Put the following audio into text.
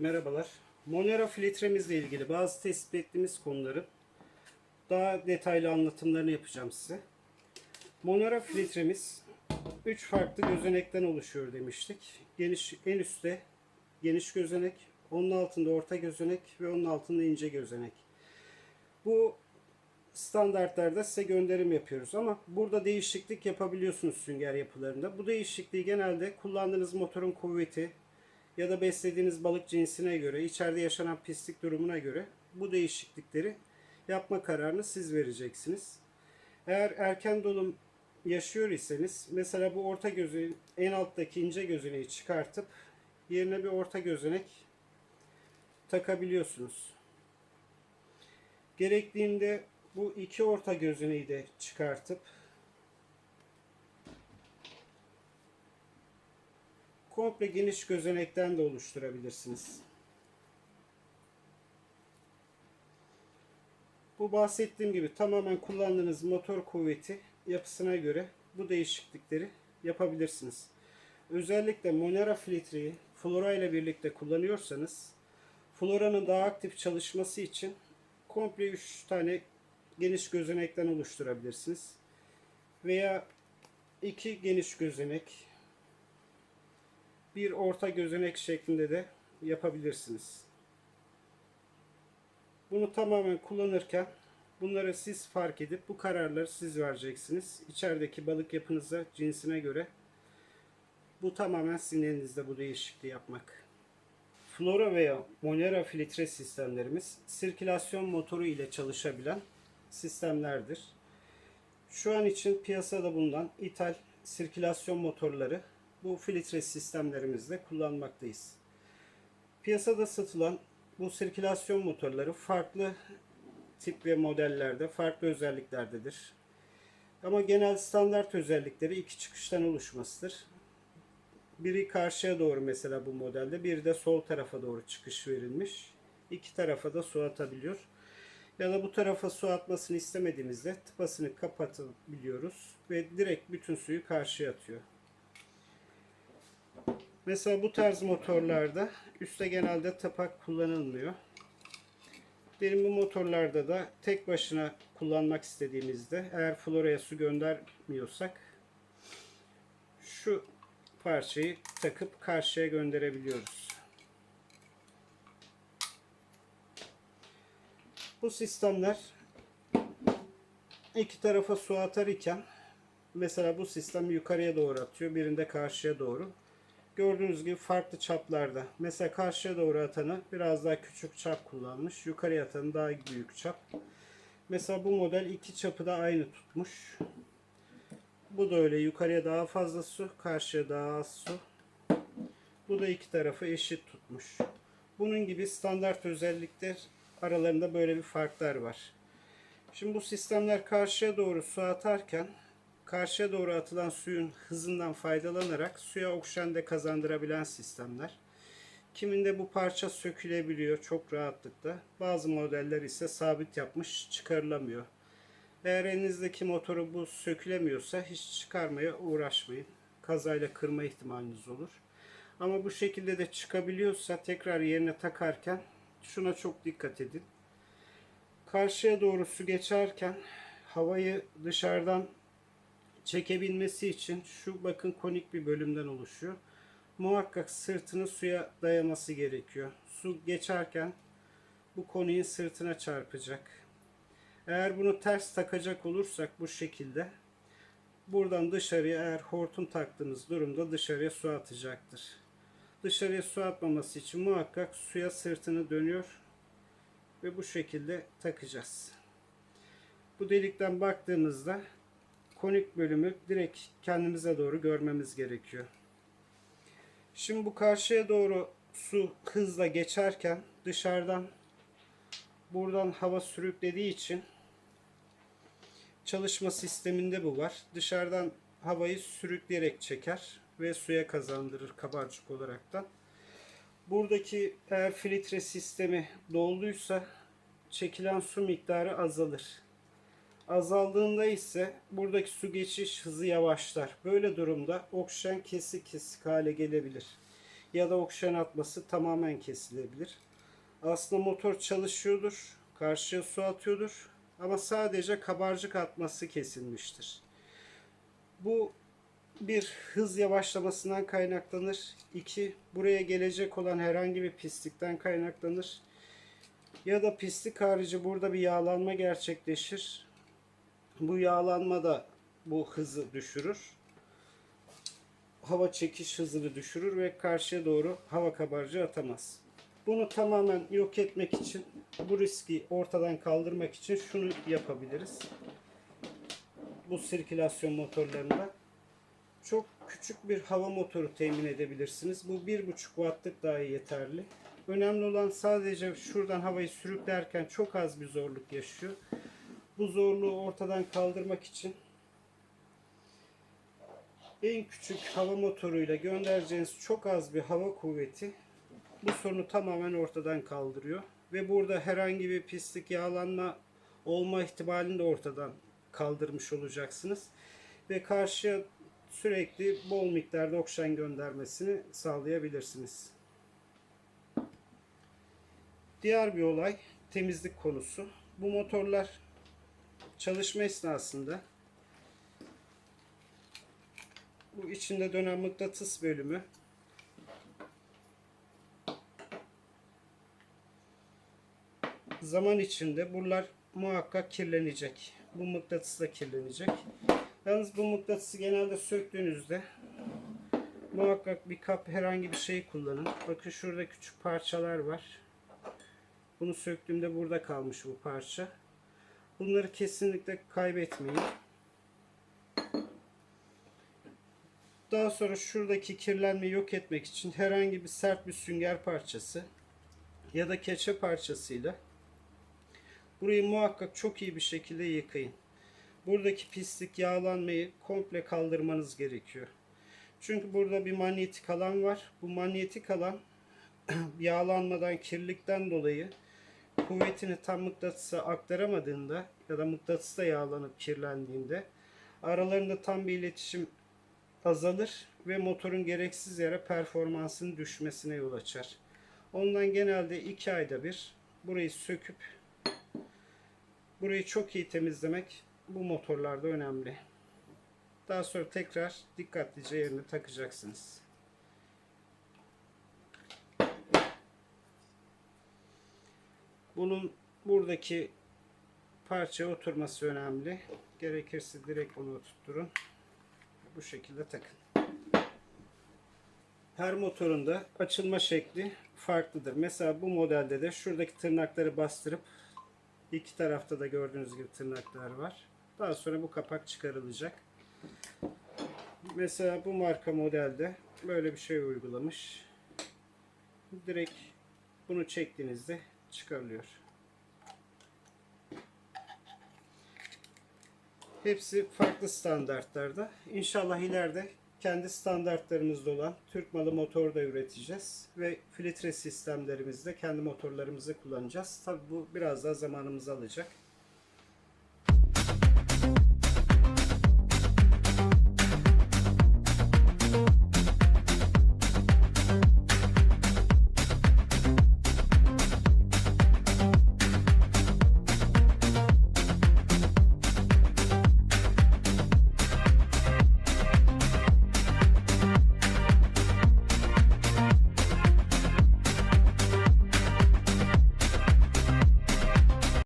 Merhabalar. Monera filtremizle ilgili bazı tespit ettiğimiz konuları daha detaylı anlatımlarını yapacağım size. Monera filtremiz 3 farklı gözenekten oluşuyor demiştik. Geniş en üstte geniş gözenek, onun altında orta gözenek ve onun altında ince gözenek. Bu standartlarda size gönderim yapıyoruz ama burada değişiklik yapabiliyorsunuz sünger yapılarında. Bu değişikliği genelde kullandığınız motorun kuvveti ya da beslediğiniz balık cinsine göre, içeride yaşanan pislik durumuna göre bu değişiklikleri yapma kararını siz vereceksiniz. Eğer erken dolum yaşıyor iseniz mesela bu orta gözü en alttaki ince gözeneği çıkartıp yerine bir orta gözenek takabiliyorsunuz. Gerektiğinde bu iki orta gözeneği de çıkartıp komple geniş gözenekten de oluşturabilirsiniz. Bu bahsettiğim gibi tamamen kullandığınız motor kuvveti yapısına göre bu değişiklikleri yapabilirsiniz. Özellikle Monera filtreyi flora ile birlikte kullanıyorsanız floranın daha aktif çalışması için komple 3 tane geniş gözenekten oluşturabilirsiniz. Veya iki geniş gözenek, bir orta gözenek şeklinde de yapabilirsiniz. Bunu tamamen kullanırken bunları siz fark edip bu kararları siz vereceksiniz. İçerideki balık yapınıza, cinsine göre bu tamamen sizin elinizde bu değişikliği yapmak. Flora veya Monera filtre sistemlerimiz sirkülasyon motoru ile çalışabilen sistemlerdir. Şu an için piyasada bulunan ithal sirkülasyon motorları bu filtre sistemlerimizde kullanmaktayız. Piyasada satılan bu sirkülasyon motorları farklı tip ve modellerde, farklı özelliklerdedir. Ama genel standart özellikleri iki çıkıştan oluşmasıdır. Biri karşıya doğru mesela bu modelde, biri de sol tarafa doğru çıkış verilmiş. İki tarafa da su atabiliyor. Ya da bu tarafa su atmasını istemediğimizde tıpasını kapatabiliyoruz ve direkt bütün suyu karşıya atıyor. Mesela bu tarz motorlarda üstte genelde tapak kullanılmıyor. Benim bu motorlarda da tek başına kullanmak istediğimizde eğer floraya su göndermiyorsak şu parçayı takıp karşıya gönderebiliyoruz. Bu sistemler iki tarafa su atar iken mesela bu sistem yukarıya doğru atıyor, birinde karşıya doğru. Gördüğünüz gibi farklı çaplarda. Mesela karşıya doğru atanı biraz daha küçük çap kullanmış. Yukarıya atanı daha büyük çap. Mesela bu model iki çapı da aynı tutmuş. Bu da öyle. Yukarıya daha fazla su, karşıya daha az su. Bu da iki tarafı eşit tutmuş. Bunun gibi standart özellikler aralarında böyle bir farklar var. Şimdi bu sistemler karşıya doğru su atarken karşıya doğru atılan suyun hızından faydalanarak suya oksijen de kazandırabilen sistemler. Kiminde bu parça sökülebiliyor çok rahatlıkla. Bazı modeller ise sabit yapmış çıkarılamıyor. Eğer elinizdeki motoru bu sökülemiyorsa hiç çıkarmaya uğraşmayın. Kazayla kırma ihtimaliniz olur. Ama bu şekilde de çıkabiliyorsa tekrar yerine takarken şuna çok dikkat edin. Karşıya doğru su geçerken havayı dışarıdan çekebilmesi için şu bakın konik bir bölümden oluşuyor. Muhakkak sırtını suya dayaması gerekiyor. Su geçerken bu koniğin sırtına çarpacak. Eğer bunu ters takacak olursak bu şekilde buradan dışarıya eğer hortum taktığınız durumda dışarıya su atacaktır. Dışarıya su atmaması için muhakkak suya sırtını dönüyor ve bu şekilde takacağız. Bu delikten baktığımızda konik bölümü direkt kendimize doğru görmemiz gerekiyor. Şimdi bu karşıya doğru su hızla geçerken dışarıdan buradan hava sürüklediği için çalışma sisteminde bu var. Dışarıdan havayı sürükleyerek çeker ve suya kazandırır kabarcık olaraktan. Buradaki eğer filtre sistemi dolduysa çekilen su miktarı azalır. Azaldığında ise buradaki su geçiş hızı yavaşlar. Böyle durumda oksijen kesik kesik hale gelebilir. ya da oksijen atması tamamen kesilebilir. Aslında motor çalışıyordur, karşıya su atıyordur ama sadece kabarcık atması kesilmiştir. Bu bir hız yavaşlamasından kaynaklanır. İki buraya gelecek olan herhangi bir pislikten kaynaklanır. Ya da pislik harici burada bir yağlanma gerçekleşir. Bu yağlanma da bu hızı düşürür. Hava çekiş hızını düşürür ve karşıya doğru hava kabarcığı atamaz. Bunu tamamen yok etmek için, bu riski ortadan kaldırmak için şunu yapabiliriz. Bu sirkülasyon motorlarında çok küçük bir hava motoru temin edebilirsiniz. Bu 1.5 wattlık dahi yeterli. Önemli olan sadece şuradan havayı sürüklerken çok az bir zorluk yaşıyor. Bu zorluğu ortadan kaldırmak için en küçük hava motoruyla göndereceğiniz çok az bir hava kuvveti bu sorunu tamamen ortadan kaldırıyor. Ve burada herhangi bir pislik, yağlanma olma ihtimalini de ortadan kaldırmış olacaksınız. Ve karşıya sürekli bol miktarda oksijen göndermesini sağlayabilirsiniz. Diğer bir olay temizlik konusu. Bu motorlar çalışma esnasında bu içinde dönen mıknatıs bölümü zaman içinde buralar muhakkak kirlenecek. Bu mıknatıs da kirlenecek. Yalnız bu mıknatısı genelde söktüğünüzde muhakkak bir kap herhangi bir şey kullanın. Bakın şurada küçük parçalar var. Bunu söktüğümde burada kalmış bu parça. Bunları kesinlikle kaybetmeyin. Daha sonra şuradaki kirlenmeyi yok etmek için herhangi bir sert bir sünger parçası ya da keçe parçasıyla burayı muhakkak çok iyi bir şekilde yıkayın. Buradaki pislik, yağlanmayı komple kaldırmanız gerekiyor. Çünkü burada bir manyetik alan var. Bu manyetik alan yağlanmadan, kirlilikten dolayı kuvvetini tam mıknatısa aktaramadığında ya da mıknatısta yağlanıp kirlendiğinde aralarında tam bir iletişim azalır ve motorun gereksiz yere performansının düşmesine yol açar. Ondan genelde 2 ayda bir burayı söküp burayı çok iyi temizlemek bu motorlarda önemli. Daha sonra tekrar dikkatlice yerine takacaksınız. Bunun buradaki parça oturması önemli. Gerekirse direkt onu tutturun. Bu şekilde takın. Her motorun da açılma şekli farklıdır. Mesela bu modelde de şuradaki tırnakları bastırıp iki tarafta da gördüğünüz gibi tırnaklar var. Daha sonra bu kapak çıkarılacak. Mesela bu marka modelde böyle bir şey uygulamış. Direkt bunu çektiğinizde çıkarılıyor. Hepsi farklı standartlarda. İnşallah ileride kendi standartlarımızda olan Türk malı motor da üreteceğiz. Ve filtre sistemlerimizde kendi motorlarımızı kullanacağız. Tabi bu biraz daha zamanımızı alacak.